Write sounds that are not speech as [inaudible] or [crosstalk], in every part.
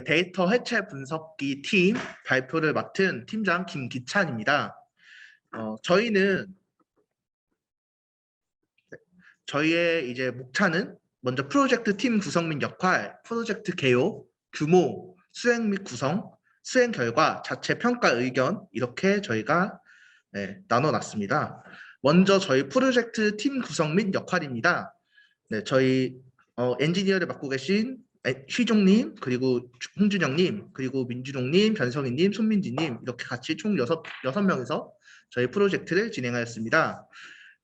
데이터 해체 분석기 팀 발표를 맡은 팀장 김기찬입니다. 어, 저희는 네, 저희의 이제 목차는 먼저 프로젝트 팀 구성 및 역할, 프로젝트 개요, 규모, 수행 및 구성, 수행 결과, 자체 평가 의견 이렇게 저희가 네, 나눠놨습니다. 먼저 저희 프로젝트 팀 구성 및 역할입니다. 네, 저희 어, 엔지니어를 맡고 계신 에, 휘종님 그리고 홍준영님 그리고 민주동님 변성희님 손민지님 이렇게 같이 총 여섯 여섯 명이서 저희 프로젝트를 진행하였습니다.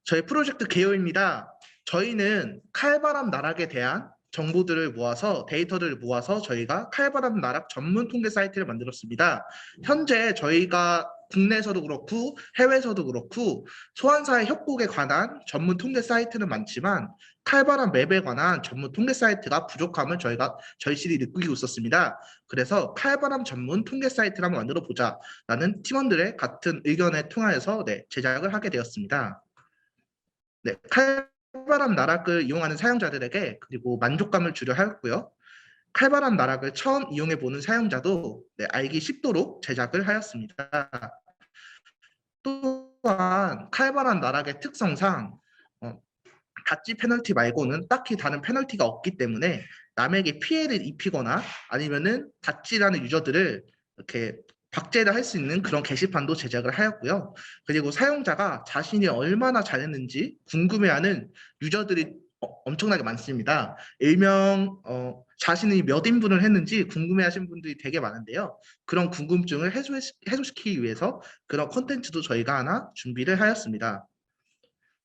저희 프로젝트 개요입니다. 저희는 칼바람 나락에 대한 정보들을 모아서 데이터를 모아서 저희가 칼바람 나락 전문 통계 사이트를 만들었습니다. 현재 저희가 국내에서도 그렇고 해외에서도 그렇고 소환사의 협곡에 관한 전문 통계 사이트는 많지만 칼바람 맵에 관한 전문 통계 사이트가 부족함을 저희가 절실히 느끼고 있었습니다. 그래서 칼바람 전문 통계 사이트를 한번 만들어 보자 라는 팀원들의 같은 의견에 통하여서 네, 제작을 하게 되었습니다. 네, 칼바람 나락을 이용하는 사용자들에게 그리고 만족감을 주려 하였고요. 칼바람 나락을 처음 이용해 보는 사용자도 네, 알기 쉽도록 제작을 하였습니다. 또한 칼바람 나락의 특성상 어, 다찌 페널티 말고는 딱히 다른 페널티가 없기 때문에 남에게 피해를 입히거나 아니면은 다찌라는 유저들을 이렇게 박제를 할 수 있는 그런 게시판도 제작을 하였고요. 그리고 사용자가 자신이 얼마나 잘했는지 궁금해하는 유저들이 어, 엄청나게 많습니다. 일명 어, 자신이 몇 인분을 했는지 궁금해하신 분들이 되게 많은데요. 그런 궁금증을 해소, 해소시키기 위해서 그런 콘텐츠도 저희가 하나 준비를 하였습니다.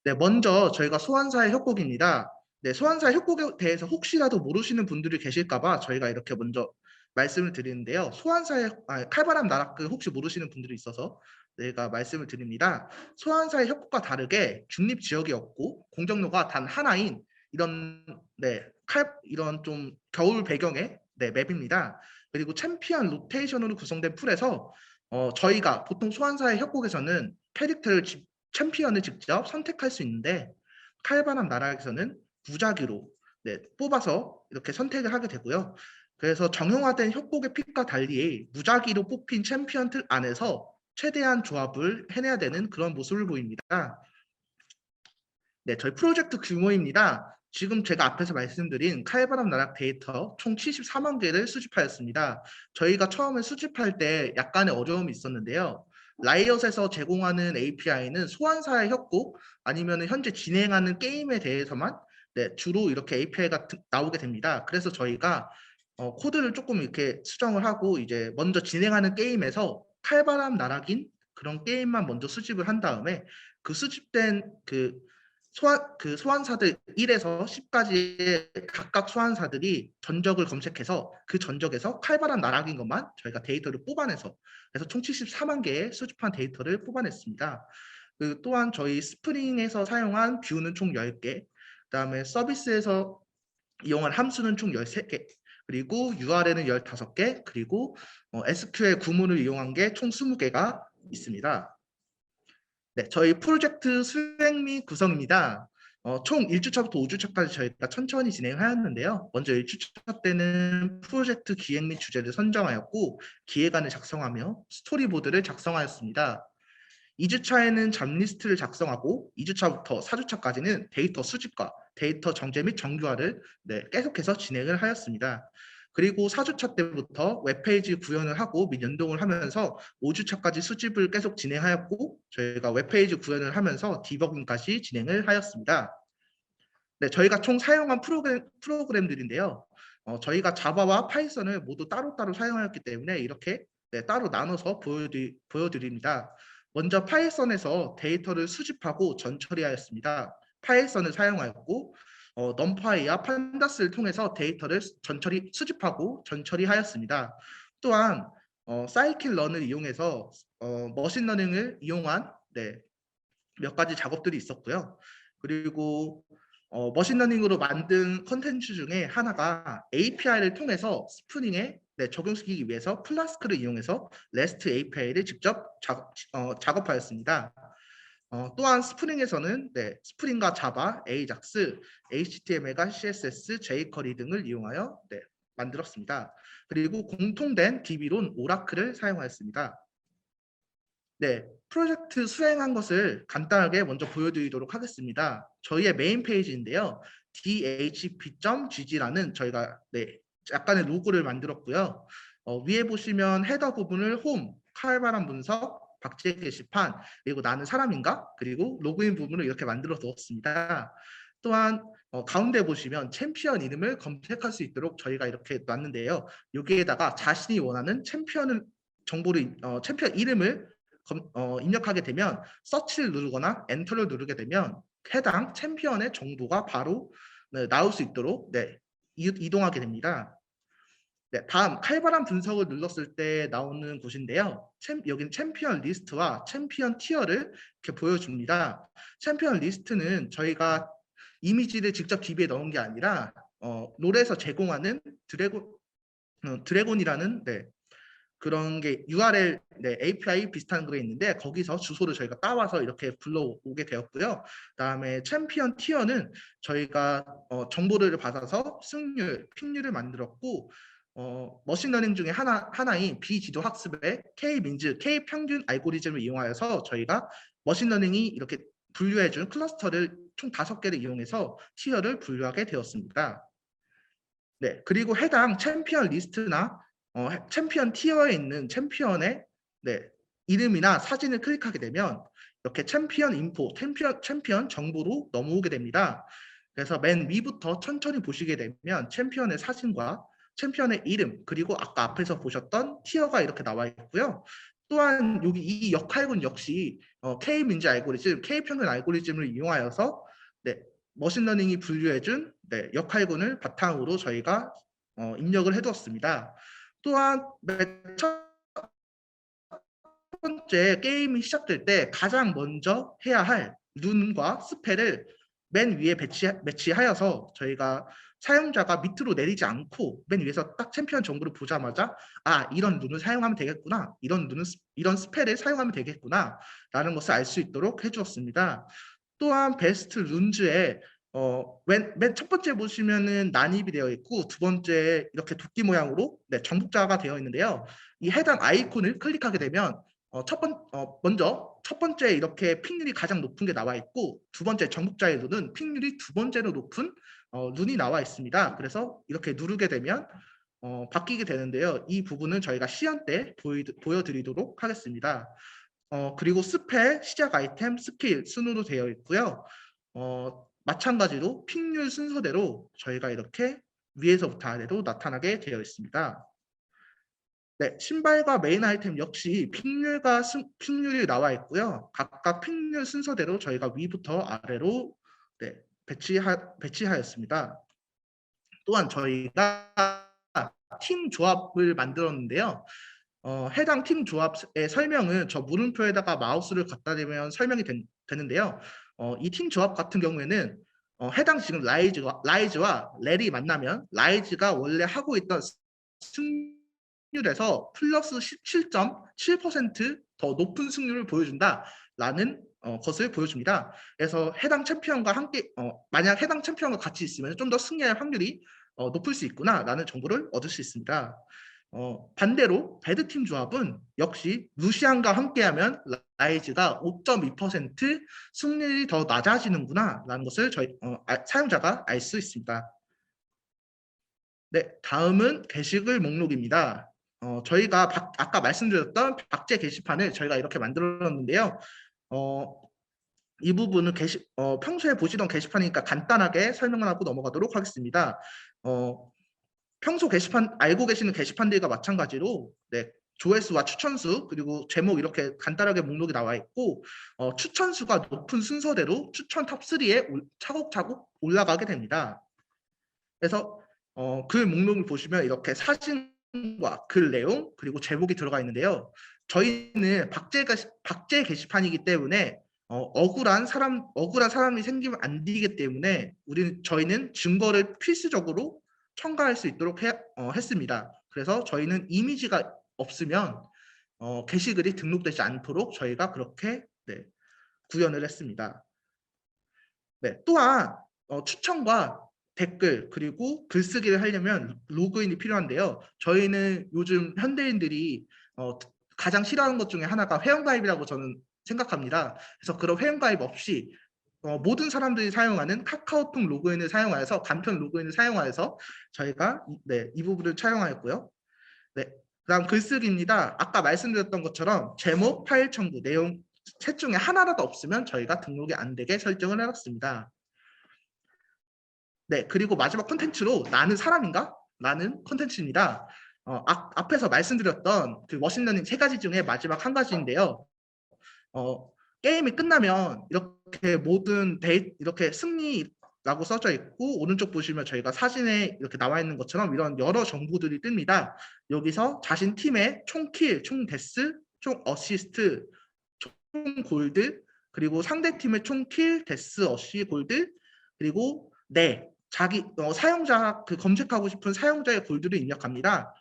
네, 먼저 저희가 소환사의 협곡입니다. 네, 소환사의 협곡에 대해서 혹시라도 모르시는 분들이 계실까봐 저희가 이렇게 먼저 말씀을 드리는데요. 소환사의 아, 칼바람 나락을 혹시 모르시는 분들이 있어서 내가 말씀을 드립니다. 소환사의 협곡과 다르게 중립 지역이 없고 공정로가 단 하나인 이런 네, 칼 이런 좀 겨울 배경의 네, 맵입니다. 그리고 챔피언 로테이션으로 구성된 풀에서 어, 저희가 보통 소환사의 협곡에서는 캐릭터를 집, 챔피언을 직접 선택할 수 있는데 칼바람 나락에서는 무작위로 네, 뽑아서 이렇게 선택을 하게 되고요. 그래서 정형화된 협곡의 픽과 달리 무작위로 뽑힌 챔피언 틀 안에서 최대한 조합을 해내야 되는 그런 모습을 보입니다. 네, 저희 프로젝트 규모입니다. 지금 제가 앞에서 말씀드린 칼바람 나락 데이터 총 74만 개를 수집하였습니다. 저희가 처음에 수집할 때 약간의 어려움이 있었는데요. 라이엇에서 제공하는 API는 소환사의 협곡 아니면 현재 진행하는 게임에 대해서만 네, 주로 이렇게 API가 나오게 됩니다. 그래서 저희가 어, 코드를 조금 이렇게 수정을 하고 이제 먼저 진행하는 게임에서 칼바람 나락인 그런 게임만 먼저 수집을 한 다음에 그 수집된 그 소환 그 소환사들 1에서 10까지의 각각 소환사들이 전적을 검색해서 그 전적에서 칼바람 나락인 것만 저희가 데이터를 뽑아내서 그래서 총 74만 개의 수집한 데이터를 뽑아냈습니다. 그 또한 저희 스프링에서 사용한 뷰는 총 10개, 그다음에 서비스에서 이용한 함수는 총 13개, 그리고 URL은 15개, 그리고 어, SQL 구문을 이용한 게 총 20개가 있습니다. 네, 저희 프로젝트 수행 및 구성입니다. 어, 총 1주차부터 5주차까지 저희가 천천히 진행하였는데요. 먼저 1주차 때는 프로젝트 기획 및 주제를 선정하였고 기획안을 작성하며 스토리보드를 작성하였습니다. 2주차에는 잡리스트를 작성하고 2주차부터 4주차까지는 데이터 수집과 데이터 정제 및 정교화를 네, 계속해서 진행을 하였습니다. 그리고 4주차 때부터 웹페이지 구현을 하고 및 연동을 하면서 5주차까지 수집을 계속 진행하였고 저희가 웹페이지 구현을 하면서 디버깅까지 진행을 하였습니다. 네, 저희가 총 사용한 프로그램, 프로그램들인데요. 어, 저희가 자바와 파이썬을 모두 따로따로 사용하였기 때문에 이렇게 네, 따로 나눠서 보여드리, 보여드립니다. 먼저 파이썬에서 데이터를 수집하고 전처리하였습니다. 파이썬을 사용하였고 어, 넘파이와 판다스를 통해서 데이터를 전처리 수집하고 전처리하였습니다. 또한 어, 사이클 런을 이용해서 어, 머신러닝을 이용한 네, 몇 가지 작업들이 있었고요. 그리고 어, 머신러닝으로 만든 컨텐츠 중에 하나가 API를 통해서 스프링에 네, 적용시키기 위해서 플라스크를 이용해서 REST API를 직접 작업, 어, 작업하였습니다. 어, 또한 스프링에서는 네, 스프링과 자바, AJAX, HTML과 CSS, jQuery 등을 이용하여 네, 만들었습니다. 그리고 공통된 DB론 오라클을 사용하였습니다. 네, 프로젝트 수행한 것을 간단하게 먼저 보여드리도록 하겠습니다. 저희의 메인 페이지인데요. dhp.gg라는 저희가 네, 약간의 로고를 만들었고요. 어, 위에 보시면 헤더 부분을 홈, 칼바람 분석, 박제 게시판, 그리고 나는 사람인가? 그리고 로그인 부분을 이렇게 만들어 두었습니다. 또한 어, 가운데 보시면 챔피언 이름을 검색할 수 있도록 저희가 이렇게 놨는데요. 여기에다가 자신이 원하는 챔피언을 정보를 어, 챔피언 이름을 검- 어, 입력하게 되면 서치를 누르거나 엔터를 누르게 되면 해당 챔피언의 정보가 바로 네, 나올 수 있도록 네, 이- 이동하게 됩니다. 네, 다음 칼바람 분석을 눌렀을 때 나오는 곳인데요. 챔, 여기는 챔피언 리스트와 챔피언 티어를 이렇게 보여줍니다. 챔피언 리스트는 저희가 이미지를 직접 DB에 넣은 게 아니라 어, 롤에서 제공하는 드래곤 어, 드래곤이라는 네, 그런 게 URL 네, API 비슷한 거 있는데 거기서 주소를 저희가 따와서 이렇게 불러오게 되었고요. 그다음에 챔피언 티어는 저희가 어, 정보를 받아서 승률, 픽률을 만들었고 어, 머신러닝 중에 하나 하나인 비지도 학습의 K 민즈, K 평균 알고리즘을 이용하여서 저희가 머신러닝이 이렇게 분류해준 클러스터를 총 다섯 개를 이용해서 티어를 분류하게 되었습니다. 네, 그리고 해당 챔피언 리스트나 어, 해- 챔피언 티어에 있는 챔피언의 네, 이름이나 사진을 클릭하게 되면 이렇게 챔피언 인포, 챔피언, 챔피언 정보로 넘어오게 됩니다. 그래서 맨 위부터 천천히 보시게 되면 챔피언의 사진과 챔피언의 이름 그리고 아까 앞에서 보셨던 티어가 이렇게 나와 있고요. 또한 여기 이 역할군 역시 어, K 민지 알고리즘, K 평균 알고리즘을 이용하여서 네, 머신러닝이 분류해준 네, 역할군을 바탕으로 저희가 어, 입력을 해두었습니다. 또한 맨첫 번째 게임이 시작될 때 가장 먼저 해야 할 룬과 스펠을 맨 위에 배치, 배치하여서 저희가 사용자가 밑으로 내리지 않고 맨 위에서 딱 챔피언 정보를 보자마자 아 이런 룬을 사용하면 되겠구나 이런 스- 이런 스펠을 사용하면 되겠구나 라는 것을 알 수 있도록 해주었습니다. 또한 베스트 룬즈에 어, 맨, 맨 첫 번째 보시면은 난입이 되어 있고 두 번째 이렇게 도끼 모양으로 네, 정복자가 되어 있는데요. 이 해당 아이콘을 클릭하게 되면 어, 첫 번, 어, 먼저 첫 번째 이렇게 픽률이 가장 높은 게 나와 있고 두 번째 정복자의 룬은 픽률이 두 번째로 높은 어, 룬이 나와 있습니다. 그래서 이렇게 누르게 되면 어, 바뀌게 되는데요. 이 부분은 저희가 시연 때 보이, 보여드리도록 하겠습니다. 어, 그리고 스펠, 시작 아이템, 스킬 순으로 되어 있고요. 어, 마찬가지로 픽률 순서대로 저희가 이렇게 위에서부터 아래로 나타나게 되어 있습니다. 네, 신발과 메인 아이템 역시 픽률과 순, 픽률이 나와 있고요. 각각 픽률 순서대로 저희가 위부터 아래로 네, 배치하, 배치하였습니다. 또한 저희가 팀 조합을 만들었는데요. 어, 해당 팀 조합의 설명은 저 물음표에다가 마우스를 갖다 대면 설명이 된- 되는데요. 어, 이 팀 조합 같은 경우에는 어, 해당 지금 라이즈와, 라이즈와 렐이 만나면 라이즈가 원래 하고 있던 승률에서 플러스 17.7%더 높은 승률을 보여준다라는 어, 것을 보여줍니다. 그래서 해당 챔피언과 함께 어, 만약 해당 챔피언과 같이 있으면 좀 더 승리할 확률이 어, 높을 수 있구나라는 정보를 얻을 수 있습니다. 어, 반대로 배드팀 조합은 역시 루시안과 함께하면 라이즈가 5.2% 승률이 더 낮아지는구나 라는 것을 저희 어, 아, 사용자가 알 수 있습니다. 네, 다음은 게시글 목록입니다. 어, 저희가 박- 아까 말씀드렸던 박제 게시판을 저희가 이렇게 만들었는데요. 어, 이 부분은 게시, 어, 평소에 보시던 게시판이니까 간단하게 설명을 하고 넘어가도록 하겠습니다. 어, 평소 게시판 알고 계시는 게시판들과 마찬가지로 네, 조회수와 추천수 그리고 제목 이렇게 간단하게 목록이 나와 있고 어, 추천수가 높은 순서대로 추천 탑3에 차곡차곡 올라가게 됩니다. 그래서 어, 글 목록을 보시면 이렇게 사진과 글 내용 그리고 제목이 들어가 있는데요. 저희는 박제, 게시- 박제 게시판이기 때문에 어, 억울한 사람 억울한 사람이 생기면 안 되기 때문에 우리는 저희는 증거를 필수적으로 첨가할 수 있도록 해, 어, 했습니다. 그래서 저희는 이미지가 없으면 어, 게시글이 등록되지 않도록 저희가 그렇게 네, 구현을 했습니다. 네, 또한 어, 추천과 댓글 그리고 글쓰기를 하려면 로그인이 필요한데요. 저희는 요즘 현대인들이 어, 가장 싫어하는 것 중에 하나가 회원가입이라고 저는 생각합니다. 그래서 그런 회원가입 없이 어, 모든 사람들이 사용하는 카카오톡 로그인을 사용하여서 간편 로그인을 사용하여서 저희가 이- 네, 이 부분을 촬영하였고요. 네, 그다음 글쓰기입니다. 아까 말씀드렸던 것처럼 제목, 파일 첨부, 내용 셋 중에 하나라도 없으면 저희가 등록이 안 되게 설정을 해놨습니다. 네, 그리고 마지막 콘텐츠로 나는 사람인가? 나는 콘텐츠입니다. 어, 앞, 앞에서 말씀드렸던 그 머신러닝 세 가지 중에 마지막 한 가지인데요. 어, 게임이 끝나면 이렇게 모든 데이 이렇게 승리라고 써져 있고 오른쪽 보시면 저희가 사진에 이렇게 나와 있는 것처럼 이런 여러 정보들이 뜹니다. 여기서 자신 팀의 총 킬, 총 데스, 총 어시스트, 총 골드, 그리고 상대 팀의 총 킬, 데스, 어시, 골드, 그리고 네 자기 어, 사용자 그 검색하고 싶은 사용자의 골드를 입력합니다.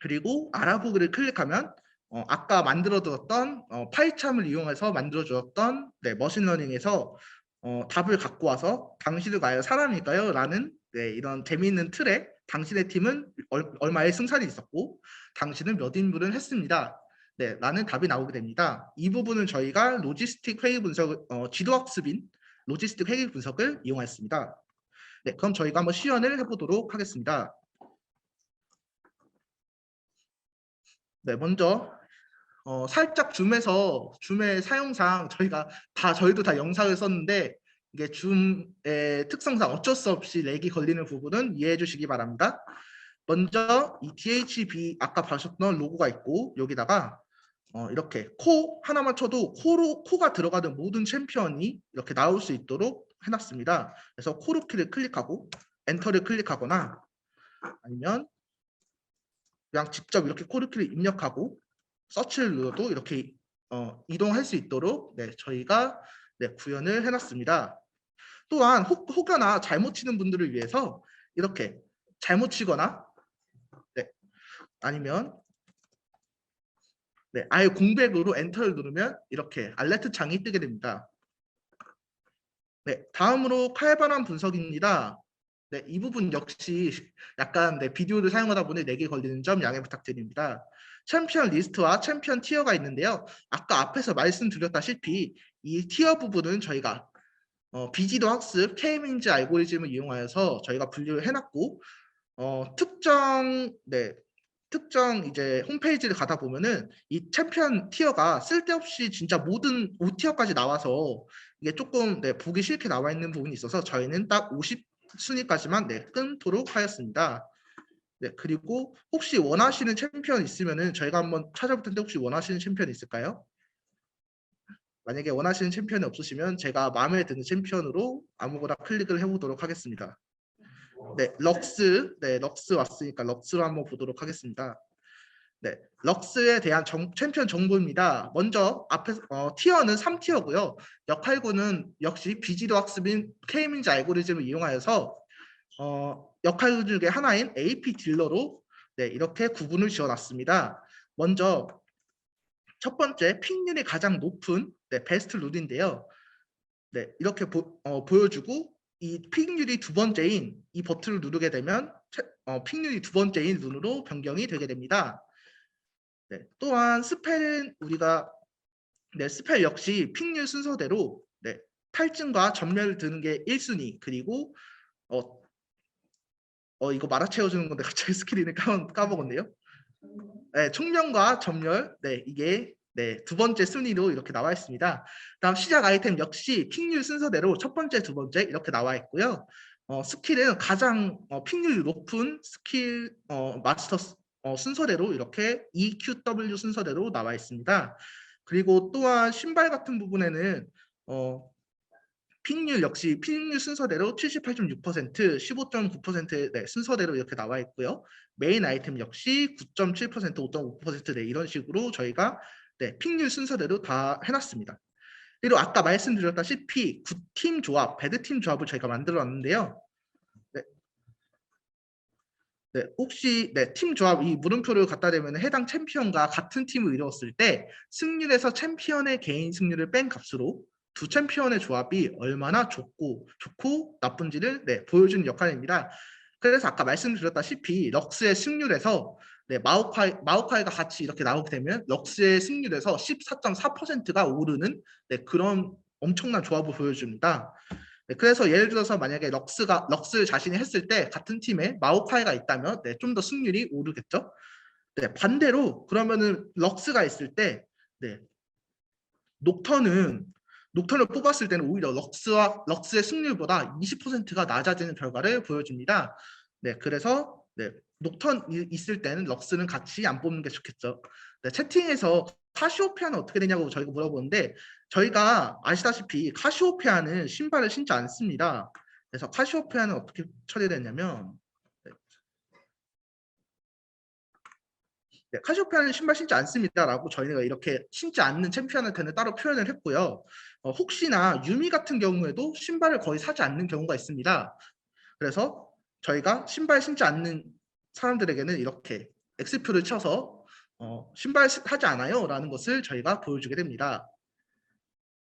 그리고 알아보기를 클릭하면 어, 아까 만들어두었던 어, 파이참을 이용해서 만들어주었던 네, 머신러닝에서 어, 답을 갖고 와서 당신을 과연 사람일까요? 라는 네, 이런 재미있는 틀에 당신의 팀은 얼, 얼마의 승산이 있었고 당신은 몇 인분을 했습니다. 네, 라는 답이 나오게 됩니다. 이 부분은 저희가 로지스틱 회의 분석, 어, 지도학습인 로지스틱 회의 분석을 이용했습니다. 네, 그럼 저희가 한번 시연을 해보도록 하겠습니다. 네, 먼저 어, 살짝 줌에서 줌의 사용상 저희가 다 저희도 다 영상을 썼는데 이게 줌의 특성상 어쩔 수 없이 렉이 걸리는 부분은 이해해 주시기 바랍니다. 먼저 이 DHB 아까 봐주셨던 로고가 있고 여기다가 어, 이렇게 코 하나만 쳐도 코로 코가 들어가는 모든 챔피언이 이렇게 나올 수 있도록 해놨습니다. 그래서 코르키를 클릭하고 엔터를 클릭하거나 아니면 그냥 직접 이렇게 코르키를 입력하고 서치를 눌러도 이렇게 어, 이동할 수 있도록 네, 저희가 네, 구현을 해놨습니다. 또한 혹, 혹여나 잘못 치는 분들을 위해서 이렇게 잘못 치거나 네, 아니면 네, 아예 공백으로 엔터를 누르면 이렇게 알레트 창이 뜨게 됩니다. 네, 다음으로 칼바람 분석입니다. 네, 이 부분 역시 약간 네, 비디오를 사용하다 보니 렉이 걸리는 점 양해 부탁드립니다. 챔피언 리스트와 챔피언 티어가 있는데요. 아까 앞에서 말씀드렸다시피 이 티어 부분은 저희가 어, 비지도 학습, K민지 알고리즘을 이용하여서 저희가 분류를 해놨고 어, 특정 네, 특정 이제 홈페이지를 가다 보면은 이 챔피언 티어가 쓸데없이 진짜 모든 5티어까지 나와서 이게 조금 네, 보기 싫게 나와 있는 부분이 있어서 저희는 딱 50 순위까지만 네, 끊도록 하였습니다. 네, 그리고 혹시 원하시는 챔피언 있으면은 저희가 한번 찾아볼 텐데 혹시 원하시는 챔피언 있을까요? 만약에 원하시는 챔피언이 없으시면 제가 마음에 드는 챔피언으로 아무거나 클릭을 해보도록 하겠습니다. 네, 럭스, 네, 럭스 왔으니까 럭스로 한번 보도록 하겠습니다. 네, 럭스에 대한 정- 챔피언 정보입니다. 먼저 앞에 어, 티어는 3티어고요. 역할군은 역시 비지도 학습인 K민지 알고리즘을 이용하여서 어, 역할 중에 하나인 AP 딜러로 네, 이렇게 구분을 지어놨습니다. 먼저 첫 번째 픽률이 가장 높은 네, 베스트 룰인데요. 네, 이렇게 보, 어, 보여주고 이 픽률이 두 번째인 이 버튼을 누르게 되면 채- 어, 픽률이 두 번째인 룬으로 변경이 되게 됩니다. 네, 또한 스펠은 우리가 네, 스펠 역시 픽률 순서대로 네, 탈증과 전멸을 드는 게 1순위 그리고 어, 어 이거 말아 채워주는 건데 [laughs] 갑자기 스킬이 까, 까먹었네요. 네, 총명과 전멸 네 이게 네, 두 번째 순위로 이렇게 나와 있습니다. 다음 시작 아이템 역시 픽률 순서대로 첫 번째, 두 번째 이렇게 나와 있고요. 어, 스킬은 가장 어, 픽률이 높은 스킬 어, 마스터 스- 어, 순서대로 이렇게 EQW 순서대로 나와 있습니다. 그리고 또한 신발 같은 부분에는 어, 픽률 역시 픽률 순서대로 78.6%, 15.9% 네, 순서대로 이렇게 나와 있고요. 메인 아이템 역시 9.7%, 5.5% 네, 이런 식으로 저희가 네, 픽률 순서대로 다 해놨습니다. 그리고 아까 말씀드렸다시피 굿팀 조합, 배드팀 조합을 저희가 만들어놨는데요. 네. 네, 혹시 네, 팀 조합 이 물음표를 갖다 대면 해당 챔피언과 같은 팀을 이루었을 때 승률에서 챔피언의 개인 승률을 뺀 값으로 두 챔피언의 조합이 얼마나 좋고 좋고 나쁜지를 네, 보여주는 역할입니다. 그래서 아까 말씀드렸다시피 럭스의 승률에서 네, 마오카이, 마오카이가 같이 이렇게 나오게 되면 럭스의 승률에서 14.4%가 오르는 네, 그런 엄청난 조합을 보여줍니다. 네, 그래서 예를 들어서 만약에 럭스가 럭스 자신이 했을 때 같은 팀에 마오카이가 있다면 네, 좀 더 승률이 오르겠죠. 네, 반대로 그러면은 럭스가 있을 때 네, 녹턴은 녹턴을 뽑았을 때는 오히려 럭스와 럭스의 승률보다 20%가 낮아지는 결과를 보여줍니다. 네, 그래서 네, 녹턴 이- 있을 때는 럭스는 같이 안 뽑는 게 좋겠죠. 네, 채팅에서 카시오페아는 어떻게 되냐고 저희가 물어보는데 저희가 아시다시피 카시오페아는 신발을 신지 않습니다. 그래서 카시오페아는 어떻게 처리됐냐면 네. 네, 카시오페아는 신발 신지 않습니다라고 저희가 이렇게 신지 않는 챔피언한테는 따로 표현을 했고요. 어, 혹시나 유미 같은 경우에도 신발을 거의 사지 않는 경우가 있습니다. 그래서 저희가 신발 신지 않는 사람들에게는 이렇게 X표를 쳐서 어, 신발 시- 하지 않아요 라는 것을 저희가 보여주게 됩니다.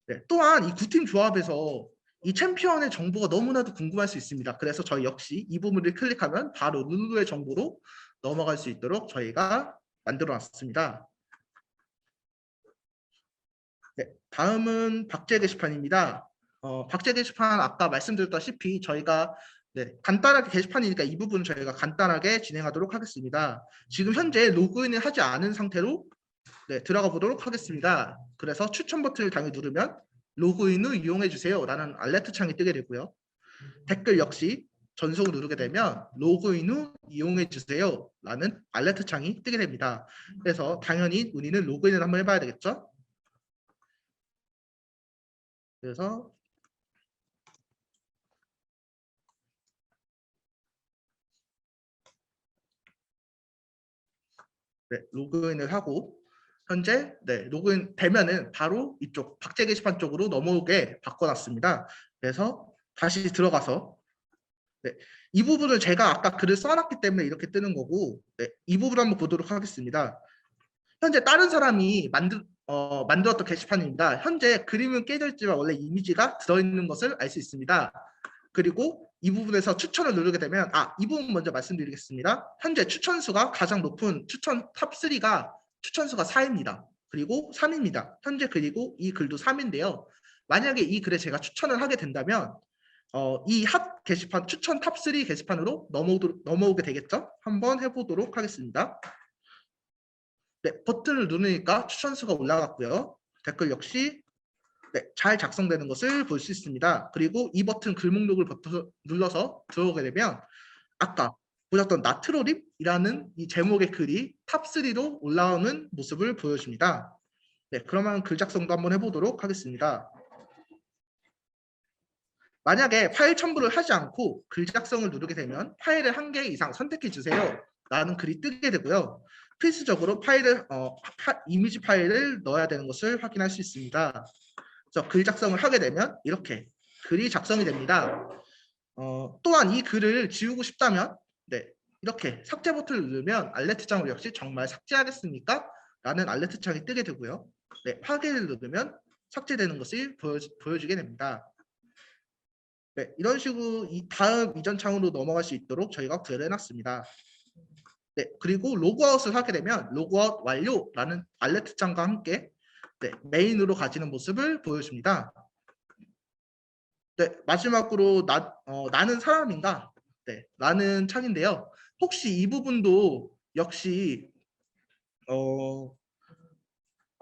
네, 또한 이 두 팀 조합에서 이 챔피언의 정보가 너무나도 궁금할 수 있습니다. 그래서 저희 역시 이 부분을 클릭하면 바로 룰루의 정보로 넘어갈 수 있도록 저희가 만들어 놨습니다. 네, 다음은 박제 게시판입니다. 어, 박제 게시판 아까 말씀드렸다시피 저희가 네, 간단하게 게시판이니까 이 부분 저희가 간단하게 진행하도록 하겠습니다. 지금 현재 로그인을 하지 않은 상태로 네, 들어가 보도록 하겠습니다. 그래서 추천 버튼을 당연히 누르면 로그인 후 이용해 주세요 라는 알레트 창이 뜨게 되고요. 댓글 역시 전송을 누르게 되면 로그인 후 이용해 주세요 라는 알레트 창이 뜨게 됩니다. 그래서 당연히 우리는 로그인을 한번 해봐야 되겠죠? 그래서 네, 로그인을 하고 현재 네, 로그인 되면은 바로 이쪽 박제 게시판 쪽으로 넘어오게 바꿔놨습니다. 그래서 다시 들어가서 네, 이 부분을 제가 아까 글을 써놨기 때문에 이렇게 뜨는 거고 네, 이 부분 한번 보도록 하겠습니다. 현재 다른 사람이 만들 어, 만들었던 게시판입니다. 현재 그림은 깨져 있지만 원래 이미지가 들어있는 것을 알 수 있습니다. 그리고 이 부분에서 추천을 누르게 되면 아 이 부분 먼저 말씀드리겠습니다. 현재 추천 수가 가장 높은 추천 탑 3가 추천 수가 4입니다. 그리고 3입니다. 현재 그리고 이 글도 3인데요. 만약에 이 글에 제가 추천을 하게 된다면 어, 이 핫 게시판 추천 탑3 게시판으로 넘어오도록, 넘어오게 되겠죠? 한번 해보도록 하겠습니다. 네, 버튼을 누르니까 추천 수가 올라갔고요. 댓글 역시 네, 잘 작성되는 것을 볼 수 있습니다. 그리고 이 버튼 글 목록을 버튼 눌러서 들어오게 되면 아까 보셨던 나트로립이라는 이 제목의 글이 탑3로 올라오는 모습을 보여줍니다. 네, 그러면 글 작성도 한번 해보도록 하겠습니다. 만약에 파일 첨부를 하지 않고 글 작성을 누르게 되면 파일을 한 개 이상 선택해 주세요. 라는 글이 뜨게 되고요. 필수적으로 파일을 어, 파- 이미지 파일을 넣어야 되는 것을 확인할 수 있습니다. 그래서 글 작성을 하게 되면 이렇게 글이 작성이 됩니다. 어, 또한 이 글을 지우고 싶다면 네, 이렇게 삭제 버튼을 누르면 알레트 창으로 역시 정말 삭제하겠습니까? 라는 알레트 창이 뜨게 되고요. 네, 확인을 누르면 삭제되는 것을 보여, 보여주 게 됩니다. 네, 이런 식으로 이 다음 이전 창으로 넘어갈 수 있도록 저희가 구현해 놨습니다. 네, 그리고 로그아웃을 하게 되면 로그아웃 완료라는 알레트 창과 함께 네, 메인으로 가지는 모습을 보여줍니다. 네, 마지막으로 나, 어, 나는 사람인가? 네, 나는 창인데요. 혹시 이 부분도 역시 어,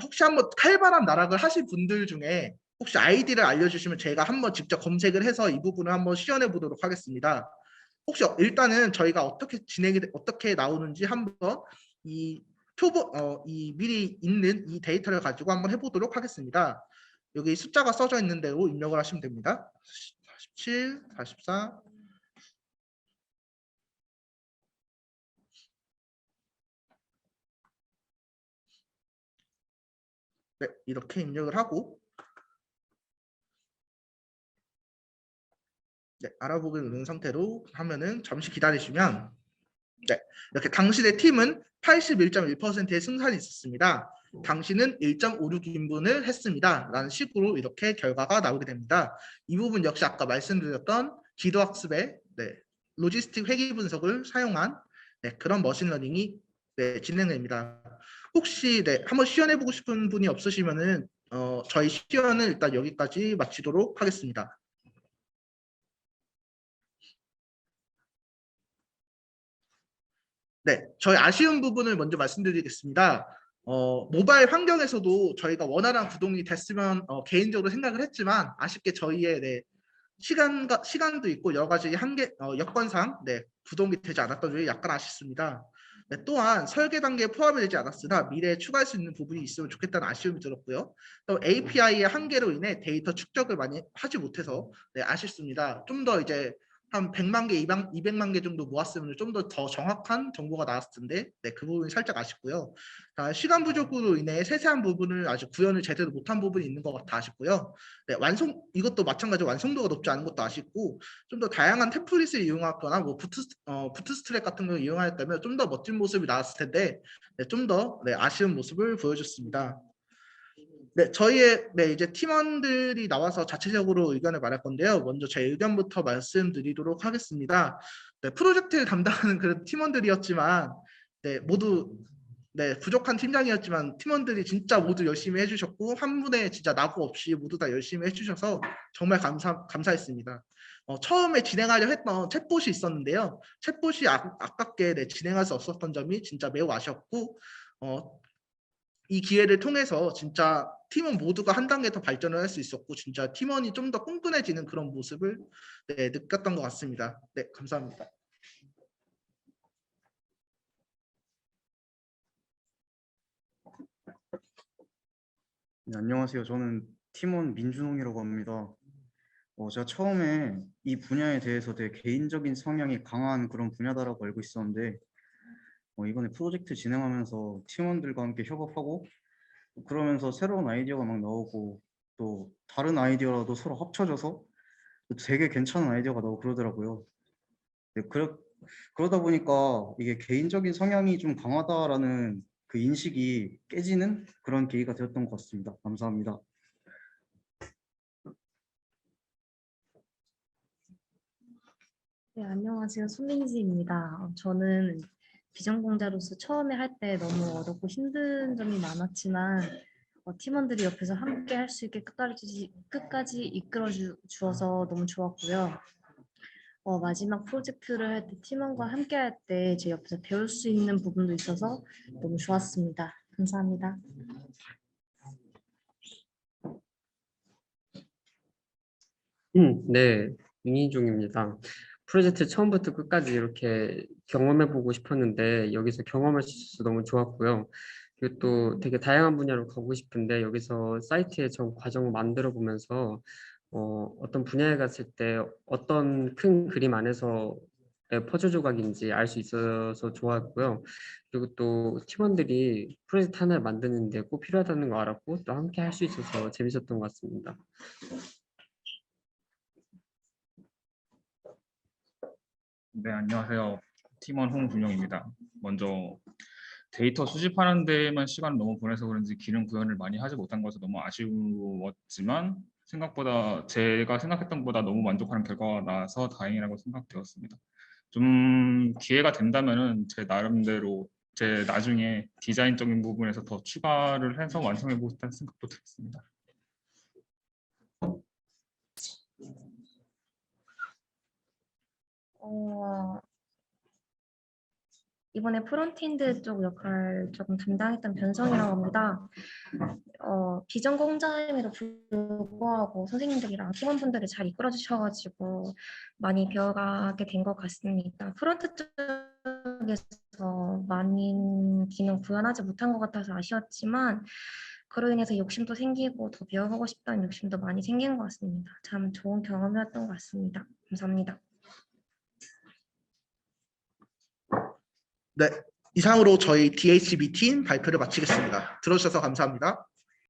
혹시 한번 칼바람 나락을 하신 분들 중에 혹시 아이디를 알려주시면 제가 한번 직접 검색을 해서 이 부분을 한번 시연해 보도록 하겠습니다. 혹시 어- 일단은 저희가 어떻게 진행이 돼- 어떻게 나오는지 한번 이 표보 어, 이 미리 있는 이 데이터를 가지고 한번 해보도록 하겠습니다. 여기 숫자가 써져 있는 대로 입력을 하시면 됩니다. 47, 44. 네, 이렇게 입력을 하고 네, 알아보기 누른 상태로 하면은 잠시 기다리시면 네, 이렇게 당신의 팀은 81.1%의 승산이 있었습니다. 당신은 1.56인분을 했습니다. 라는 식으로 이렇게 결과가 나오게 됩니다. 이 부분 역시 아까 말씀드렸던 기도학습의 네, 로지스틱 회계 분석을 사용한 네, 그런 머신러닝이 네, 진행됩니다. 혹시 네, 한번 시연해보고 싶은 분이 없으시면 은 어, 저희 시연은 일단 여기까지 마치도록 하겠습니다. 네, 저희 아쉬운 부분을 먼저 말씀드리겠습니다. 어, 모바일 환경에서도 저희가 원활한 구동이 됐으면 어, 개인적으로 생각을 했지만 아쉽게 저희의 네, 시간과 시간도 있고 여러 가지 한계 어, 여건상 네, 구동이 되지 않았던 점이 약간 아쉽습니다. 네, 또한 설계 단계에 포함이 되지 않았으나 미래에 추가할 수 있는 부분이 있으면 좋겠다는 아쉬움이 들었고요. 또 API의 한계로 인해 데이터 축적을 많이 하지 못해서 네, 아쉽습니다. 좀 더 이제 한 100만 개, 200, 200만 개 정도 모았으면 좀 더 더 정확한 정보가 나왔을 텐데 네, 그 부분이 살짝 아쉽고요. 아, 시간 부족으로 인해 세세한 부분을 아직 구현을 제대로 못한 부분이 있는 것 같아 아쉽고요. 네, 완성 이것도 마찬가지로 완성도가 높지 않은 것도 아쉽고 좀 더 다양한 템플릿을 이용하거나 뭐 부트 어, 부트스트랩 같은 걸 이용하였다면 좀 더 멋진 모습이 나왔을 텐데 네, 좀더 네, 아쉬운 모습을 보여줬습니다. 네, 저희의 네, 이제 팀원들이 나와서 자체적으로 의견을 말할 건데요. 먼저 제 의견부터 말씀드리도록 하겠습니다. 네, 프로젝트를 담당하는 그런 팀원들이었지만 네, 모두 네, 부족한 팀장이었지만 팀원들이 진짜 모두 열심히 해주셨고 한 분의 진짜 낙오 없이 모두 다 열심히 해주셔서 정말 감사 감사했습니다. 어, 처음에 진행하려 했던 챗봇이 있었는데요. 챗봇이 아, 아깝게 네, 진행할 수 없었던 점이 진짜 매우 아쉬웠고 어, 이 기회를 통해서 진짜 팀원 모두가 한 단계 더 발전을 할 수 있었고 진짜 팀원이 좀 더 끈끈해지는 그런 모습을 네, 느꼈던 것 같습니다. 네, 감사합니다. 네, 안녕하세요. 저는 팀원 민준홍이라고 합니다. 어, 제가 처음에 이 분야에 대해서 되게 개인적인 성향이 강한 그런 분야다라고 알고 있었는데 어, 이번에 프로젝트 진행하면서 팀원들과 함께 협업하고 그러면서 새로운 아이디어가 막 나오고 또 다른 아이디어라도 서로 합쳐져서 또 되게 괜찮은 아이디어가 나오고 그러더라고요. 네, 그러, 그러다 보니까 이게 개인적인 성향이 좀 강하다라는 그 인식이 깨지는 그런 계기가 되었던 것 같습니다. 감사합니다. 네, 안녕하세요. 손민지입니다. 어, 저는 비전공자로서 처음에 할 때 너무 어렵고 힘든 점이 많았지만 어, 팀원들이 옆에서 함께 할 수 있게 끝까지, 끝까지 이끌어 주, 주어서 너무 좋았고요. 어, 마지막 프로젝트를 할 때 팀원과 함께 할 때 제 옆에서 배울 수 있는 부분도 있어서 너무 좋았습니다. 감사합니다. 음, 네, 윤희중입니다. 프로젝트 처음부터 끝까지 이렇게 경험해 보고 싶었는데 여기서 경험할 수 있어서 너무 좋았고요. 그리고 또 되게 다양한 분야로 가고 싶은데 여기서 사이트의 전 과정을 만들어 보면서 어, 어떤 분야에 갔을 때 어떤 큰 그림 안에서 퍼즐 조각인지 알 수 있어서 좋았고요. 그리고 또 팀원들이 프로젝트 하나를 만드는데 꼭 필요하다는 거 알았고 또 함께 할 수 있어서 재밌었던 것 같습니다. 네, 안녕하세요. 팀원 홍준영입니다. 먼저 데이터 수집하는 데에만 시간을 너무 보내서 그런지 기능 구현을 많이 하지 못한 것에 너무 아쉬웠지만 생각보다 제가 생각했던 것보다 너무 만족하는 결과가 나서 다행이라고 생각되었습니다. 좀 기회가 된다면은 제 나름대로 제 나중에 디자인적인 부분에서 더 추가를 해서 완성해 보고 싶다는 생각도 들었습니다. 어, 이번에 프론트엔드 쪽 역할 조금 담당했던 변성이라고 합니다. 어, 비전공자임에도 불구하고 선생님들이랑 팀원분들이 잘 이끌어 주셔가지고 많이 배워가게 된 것 같습니다. 프론트 쪽에서 많은 기능 구현하지 못한 것 같아서 아쉬웠지만 그로 인해서 욕심도 생기고 더 배워보고 싶다는 욕심도 많이 생긴 것 같습니다. 참 좋은 경험이었던 것 같습니다. 감사합니다. 네, 이상으로 저희 DHB 팀 발표를 마치겠습니다. 들어주셔서 감사합니다.